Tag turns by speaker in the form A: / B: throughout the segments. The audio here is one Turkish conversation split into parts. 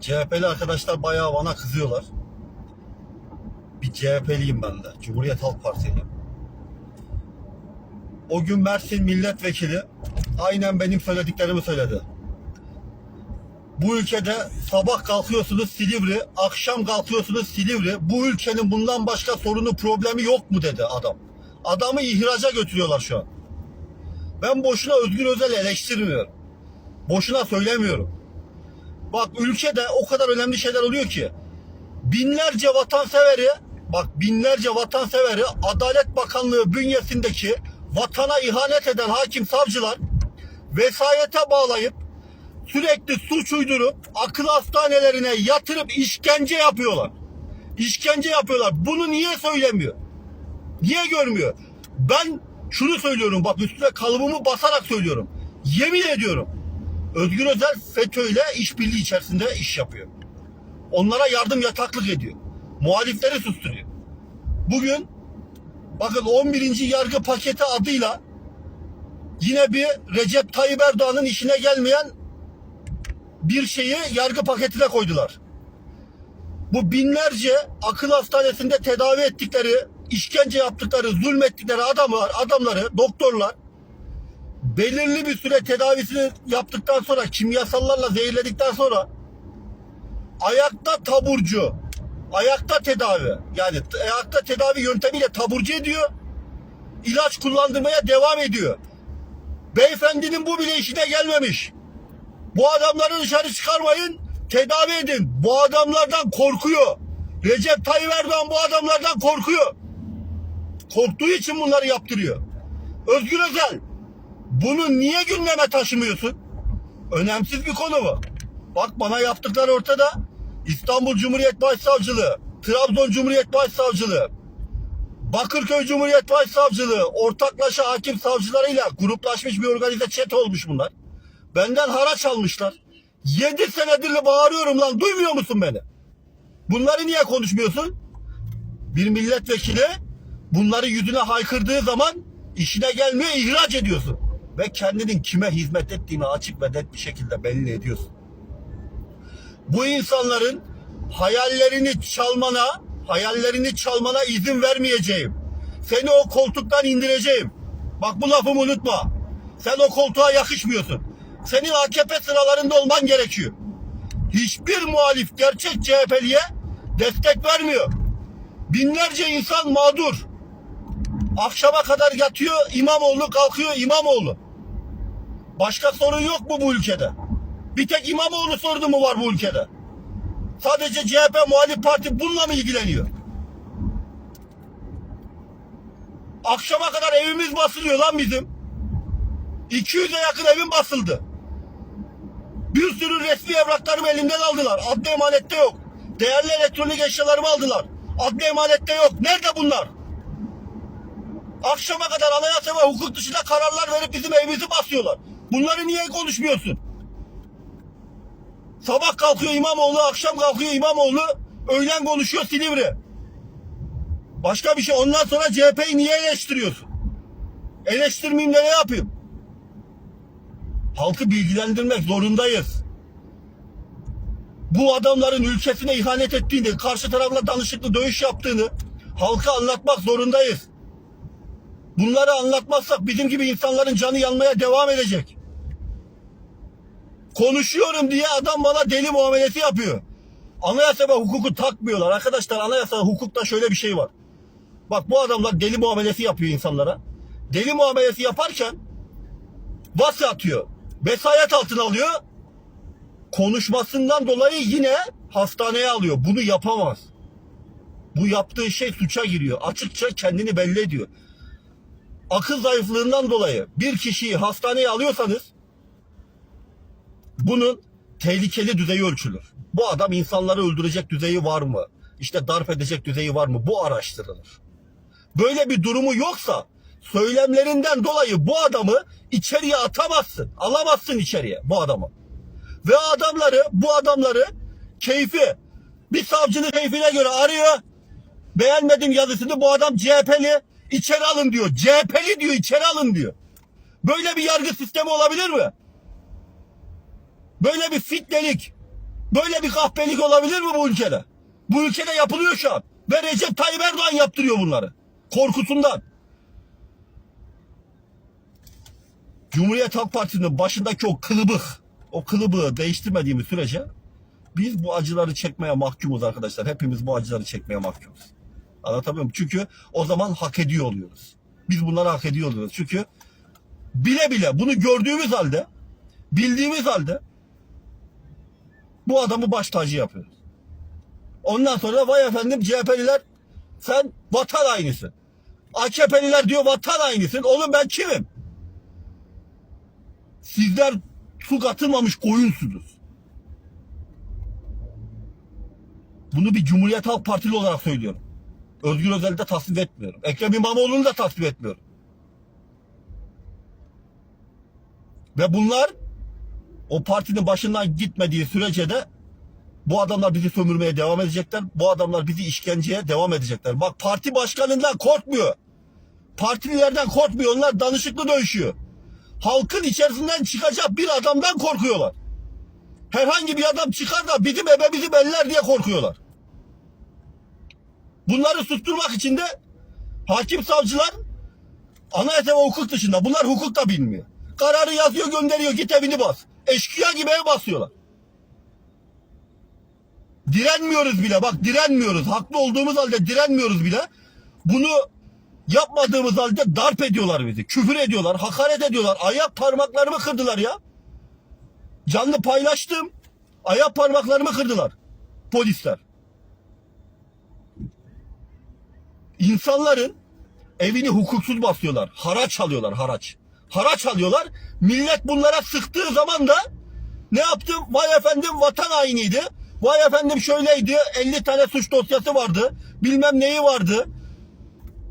A: CHP'li arkadaşlar bayağı bana kızıyorlar. Bir CHP'liyim ben de. Cumhuriyet Halk Partiliyim. O gün Mersin milletvekili aynen benim söylediklerimi söyledi. Bu ülkede sabah kalkıyorsunuz Silivri, akşam kalkıyorsunuz Silivri. Bu ülkenin bundan başka sorunu, problemi yok mu dedi adam. Adamı ihraca götürüyorlar şu an. Ben boşuna Özgür Özel eleştirmiyorum. Boşuna söylemiyorum. Bak ülkede o kadar önemli şeyler oluyor ki binlerce vatanseveri bak binlerce vatanseveri Adalet Bakanlığı bünyesindeki vatana ihanet eden hakim savcılar vesayete bağlayıp sürekli suç uydurup akıl hastanelerine yatırıp işkence yapıyorlar. İşkence yapıyorlar. Bunu niye söylemiyor? Niye görmüyor? Ben şunu söylüyorum bak üstüne kalıbımı basarak söylüyorum. Yemin ediyorum. Özgür Özel FETÖ ile işbirliği içerisinde iş yapıyor. Onlara yardım yataklık ediyor. Muhalifleri susturuyor. Bugün bakın 11. yargı paketi adıyla yine bir Recep Tayyip Erdoğan'ın işine gelmeyen bir şeyi yargı paketine koydular. Bu binlerce akıl hastanesinde tedavi ettikleri, işkence yaptıkları, zulmettikleri adamlar, adamları, doktorlar belirli bir süre tedavisini yaptıktan sonra, kimyasallarla zehirledikten sonra ayakta taburcu, ayakta tedavi, yani ayakta tedavi yöntemiyle taburcu ediyor, ilaç kullandırmaya devam ediyor. Beyefendinin bu bile işine gelmemiş. Bu adamları dışarı çıkarmayın, tedavi edin. Bu adamlardan korkuyor. Recep Tayyip Erdoğan bu adamlardan korkuyor. Korktuğu için bunları yaptırıyor. Özgür Özel, bunu niye gündeme taşımıyorsun? Önemsiz bir konu bu. Bak bana yaptıkları ortada. İstanbul Cumhuriyet Başsavcılığı, Trabzon Cumhuriyet Başsavcılığı, Bakırköy Cumhuriyet Başsavcılığı ortaklaşa hakim savcılarıyla gruplaşmış bir organize çete olmuş bunlar. Benden haraç almışlar. Yedi senedir bağırıyorum lan duymuyor musun beni? Bunları niye konuşmuyorsun? Bir milletvekili bunları yüzüne haykırdığı zaman işine gelmiyor ihraç ediyorsun. Ve kendinin kime hizmet ettiğini açık ve net bir şekilde belli ediyorsun. Bu insanların hayallerini çalmana, hayallerini çalmana izin vermeyeceğim. Seni o koltuktan indireceğim. Bak bu lafımı unutma. Sen o koltuğa yakışmıyorsun. Senin AKP sıralarında olman gerekiyor. Hiçbir muhalif gerçek CHP'liye destek vermiyor. Binlerce insan mağdur. Akşama kadar yatıyor İmamoğlu kalkıyor İmamoğlu. Başka sorun yok mu bu ülkede? Bir tek İmamoğlu sorunu mu var bu ülkede? Sadece CHP muhalif parti bununla mı ilgileniyor? Akşama kadar evimiz basılıyor lan bizim. 200'e yakın evim basıldı. Bir sürü resmi evraklarımı elimden aldılar. Adli emanette yok. Değerli elektronik eşyalarımı aldılar. Adli emanette yok. Nerede bunlar? Akşama kadar anayasa ve hukuk dışında kararlar verip bizim evimizi basıyorlar. Bunları niye konuşmuyorsun? Sabah kalkıyor İmamoğlu, akşam kalkıyor İmamoğlu, öğlen konuşuyor Silivri. Başka bir şey. Ondan sonra CHP'yi niye eleştiriyorsun? Eleştirmeyeyim de ne yapayım? Halkı bilgilendirmek zorundayız. Bu adamların ülkesine ihanet ettiğini, karşı tarafla danışıklı dövüş yaptığını halka anlatmak zorundayız. Bunları anlatmazsak bizim gibi insanların canı yanmaya devam edecek. Konuşuyorum diye adam bana deli muamelesi yapıyor. Anayasa ve hukuku takmıyorlar. Arkadaşlar anayasa hukukta şöyle bir şey var. Bak bu adamlar deli muamelesi yapıyor insanlara. Deli muamelesi yaparken vas atıyor. Vesayet altına alıyor. Konuşmasından dolayı yine hastaneye alıyor. Bunu yapamaz. Bu yaptığı şey suça giriyor. Açıkça kendini belli ediyor. Akıl zayıflığından dolayı bir kişiyi hastaneye alıyorsanız bunun tehlikeli düzeyi ölçülür. Bu adam insanları öldürecek düzeyi var mı? İşte darp edecek düzeyi var mı? Bu araştırılır. Böyle bir durumu yoksa söylemlerinden dolayı bu adamı içeriye atamazsın. Alamazsın içeriye bu adamı. Ve adamları bu adamları keyfi bir savcının keyfine göre arıyor. Beğenmedim yazısını bu adam CHP'li içeri alın diyor. CHP'li diyor içeri alın diyor. Böyle bir yargı sistemi olabilir mi? Böyle bir fitnelik, Böyle bir kahpelik olabilir mi bu ülkede? Bu ülkede yapılıyor şu an. Ve Recep Tayyip Erdoğan yaptırıyor bunları. Korkusundan. Cumhuriyet Halk Partisi'nin başındaki o kılıbık, o kılıbığı değiştirmediğimiz sürece biz bu acıları çekmeye mahkumuz arkadaşlar. Hepimiz bu acıları çekmeye mahkumuz. Anlatabiliyor muyum? Çünkü o zaman hak ediyor oluyoruz. Biz bunları hak ediyor oluyoruz. Çünkü bile bile bunu gördüğümüz halde, bildiğimiz halde bu adamı baş tacı yapıyoruz. Ondan sonra vay efendim CHP'liler sen vatan hainisin. AKP'liler diyor vatan hainisin. Oğlum ben kimim? Sizler su katılmamış koyunsunuz. Bunu bir Cumhuriyet Halk Partili olarak söylüyorum. Özgür Özel'i de tasvip etmiyorum. Ekrem İmamoğlu'nu da tasvip etmiyorum. Ve bunlar o partinin başından gitmediği sürece de bu adamlar bizi sömürmeye devam edecekler. Bu adamlar bizi işkenceye devam edecekler. Bak parti başkanından korkmuyor. Partililerden korkmuyor. Onlar danışıklı dövüşüyor. Halkın içerisinden çıkacak bir adamdan korkuyorlar. Herhangi bir adam çıkar da bizim ebe bizi beller diye korkuyorlar. Bunları susturmak için de hakim savcılar anayasa ve hukuk dışında. Bunlar hukuk da bilmiyor. Kararı yazıyor gönderiyor git evini bas. Eşkıya gibi ev basıyorlar. Direnmiyoruz bile bak direnmiyoruz. Haklı olduğumuz halde direnmiyoruz bile. Bunu yapmadığımız halde darp ediyorlar bizi. Küfür ediyorlar, hakaret ediyorlar. Ayak parmaklarımı kırdılar ya. Canlı paylaştım. Ayak parmaklarımı kırdılar. Polisler. İnsanların evini hukuksuz basıyorlar. Haraç alıyorlar haraç. Haraç alıyorlar. Millet bunlara sıktığı zaman da ne yaptım? Vay efendim vatan hainiydi. Vay efendim şöyleydi. 50 tane suç dosyası vardı. Bilmem neyi vardı.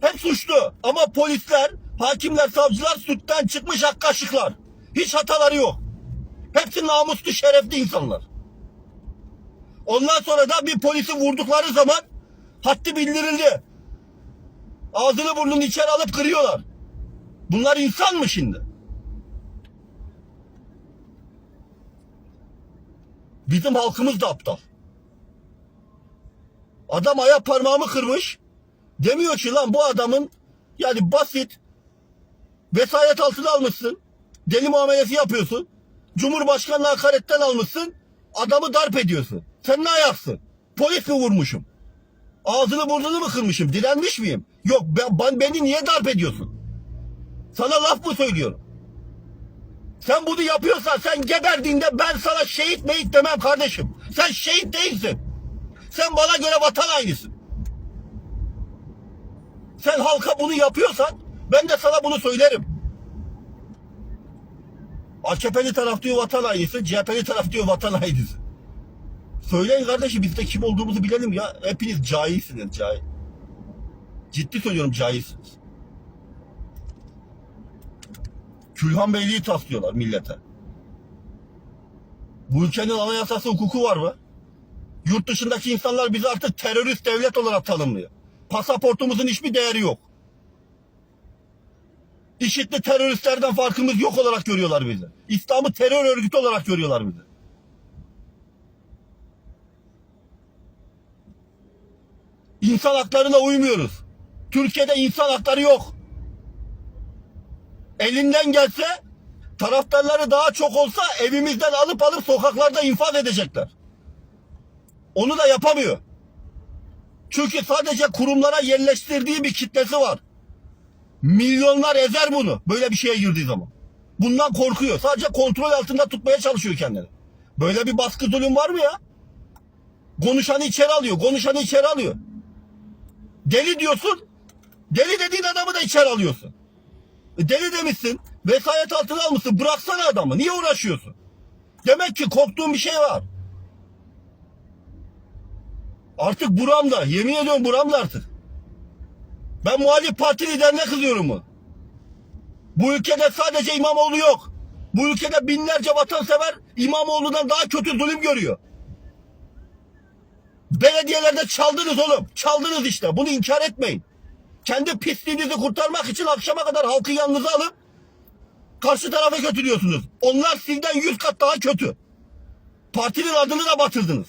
A: Hep suçlu. Ama polisler, hakimler, savcılar sütten çıkmış ak kaşıklar. Hiç hataları yok. Hepsi namuslu, şerefli insanlar. Ondan sonra da bir polisi vurdukları zaman haddi bildirildi. Ağzını burnunu içeri alıp kırıyorlar. Bunlar insan mı şimdi? Bizim halkımız da aptal. Adam ayak parmağımı kırmış. Demiyor ki lan bu adamın yani basit vesayet altına almışsın. Deli muamelesi yapıyorsun. Cumhurbaşkanlığı hakaretten almışsın. Adamı darp ediyorsun. Sen ne ayaksın? Polis mi vurmuşum? Ağzını burnunu mu kırmışım? Direnmiş miyim? Yok ben, ben beni niye darp ediyorsun? Sana laf mı söylüyorum? Sen bunu yapıyorsan sen geberdiğinde ben sana şehit meyit demem kardeşim. Sen şehit değilsin. Sen bana göre vatan hainisin. Sen halka bunu yapıyorsan ben de sana bunu söylerim. AKP'li taraf diyor vatan hainisin, CHP'li taraf diyor vatan hainisin. Söyleyin kardeşim biz de kim olduğumuzu bilelim ya. Hepiniz cahilsiniz cahil. Ciddi söylüyorum cahilsiniz. Külhan Beyliği taslıyorlar millete. Bu ülkenin anayasası hukuku var mı? Yurt dışındaki insanlar bizi artık terörist devlet olarak tanımlıyor. Pasaportumuzun hiçbir değeri yok. İşitli teröristlerden farkımız yok olarak görüyorlar bizi. İslam'ı terör örgütü olarak görüyorlar bizi. İnsan haklarına uymuyoruz. Türkiye'de insan hakları yok. Elinden gelse taraftarları daha çok olsa evimizden alıp alıp sokaklarda infaz edecekler. Onu da yapamıyor. Çünkü sadece kurumlara yerleştirdiği bir kitlesi var. Milyonlar ezer bunu böyle bir şeye girdiği zaman. Bundan korkuyor. Sadece kontrol altında tutmaya çalışıyor kendini. Böyle bir baskı zulüm var mı ya? Konuşanı içeri alıyor. Konuşanı içeri alıyor. Deli diyorsun. Deli dediğin adamı da içeri alıyorsun. Deli demişsin. Vesayet altına almışsın. Bıraksana adamı. Niye uğraşıyorsun? Demek ki korktuğun bir şey var. Artık buramda. Yemin ediyorum buramda artık. Ben muhalif parti liderine kızıyorum mu? Bu ülkede sadece İmamoğlu yok. Bu ülkede binlerce vatansever İmamoğlu'dan daha kötü zulüm görüyor. Belediyelerde çaldınız oğlum. Çaldınız işte. Bunu inkar etmeyin. Kendi pisliğinizi kurtarmak için akşama kadar halkı yanınıza alıp karşı tarafa götürüyorsunuz. Onlar sizden yüz kat daha kötü. Partinin adını da batırdınız.